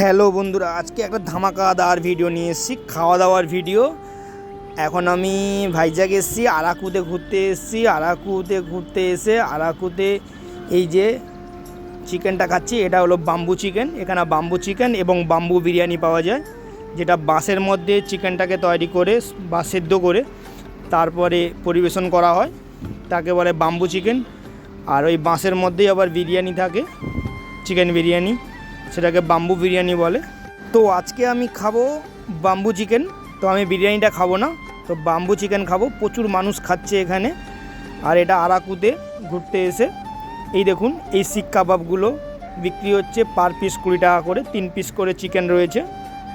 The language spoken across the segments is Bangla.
হ্যালো বন্ধুরা, আজকে একটা ধামাকা দাওয়ার ভিডিও নিয়ে এসেছি খাওয়া দাওয়ার ভিডিও এখন আমি ভাইজাগ এসেছি, আরাকুতে ঘুরতে এসেছি, আরাকুতে ঘুরতে এসে আরাকুতে এই যে চিকেনটা খাচ্ছি, এটা হলো বাম্বু চিকেন এখানে বাম্বু চিকেন এবং বাম্বু বিরিয়ানি পাওয়া যায়, যেটা বাঁশের মধ্যে চিকেনটাকে তৈরি করে বা সেদ্ধ করে তারপরে পরিবেশন করা হয়, তাকে বলে বাম্বু চিকেন আর ওই বাঁশের মধ্যেই আবার বিরিয়ানি থাকে চিকেন বিরিয়ানি। সেটাকে বাম্বু বিরিয়ানি বলে। তো আজকে আমি খাব বাম্বু চিকেন তো আমি বিরিয়ানিটা খাব না। তো বাম্বু চিকেন খাব। প্রচুর মানুষ খাচ্ছে এখানে। আর এটা আরাকুতে ঘুরতে এসে। এই দেখুন, এই শিক কাবাবগুলো বিক্রি হচ্ছে পার পিস কুড়ি টাকা করে। তিন পিস করে চিকেন রয়েছে।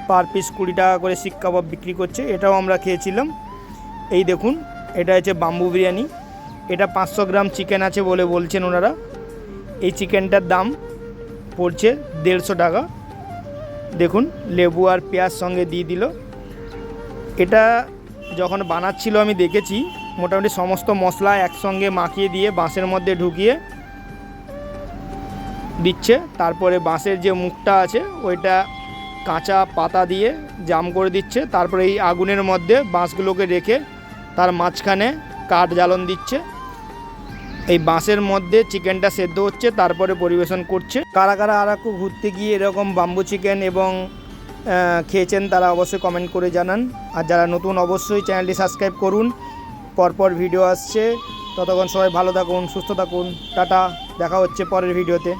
পার পিস কুড়ি টাকা করে শিক কাবাব বিক্রি করছে। এটাও আমরা খেয়েছিলাম। এই দেখুন, এটা হচ্ছে বাম্বু বিরিয়ানি এটা পাঁচশো গ্রাম চিকেন আছে বলে বলছেন ওনারা। এই চিকেনটার দাম পড়ছে, দেড়শো টাকা। দেখুন, লেবু আর পেঁয়াজ সঙ্গে দিয়ে দিল। এটা যখন বানাচ্ছিল, আমি দেখেছি, মোটামুটি সমস্ত মশলা একসঙ্গে মাখিয়ে দিয়ে বাঁশের মধ্যে ঢুকিয়ে দিচ্ছে। তারপরে বাঁশের যে মুখটা আছে, ওইটা কাঁচা পাতা দিয়ে জাম করে দিচ্ছে। তারপরে এই আগুনের মধ্যে বাঁশগুলোকে রেখে তার মাঝখানে কাঠ জ্বালন দিচ্ছে। এই বাঁশের মধ্যে চিকেনটা সেদ্ধ হচ্ছে, তারপরে পরিবেশন করছে। কারা কারা আরাকু ঘুরতে গিয়ে এরকম বাম্বু চিকেন এবং খেয়েছেন তারা অবশ্যই কমেন্ট করে জানান। আর যারা নতুন অবশ্যই চ্যানেলটি সাবস্ক্রাইব করুন। পরপর ভিডিও আসছে। ততক্ষণ সবাই ভালো থাকুন, সুস্থ থাকুন। টাটা, দেখা হচ্ছে পরের ভিডিওতে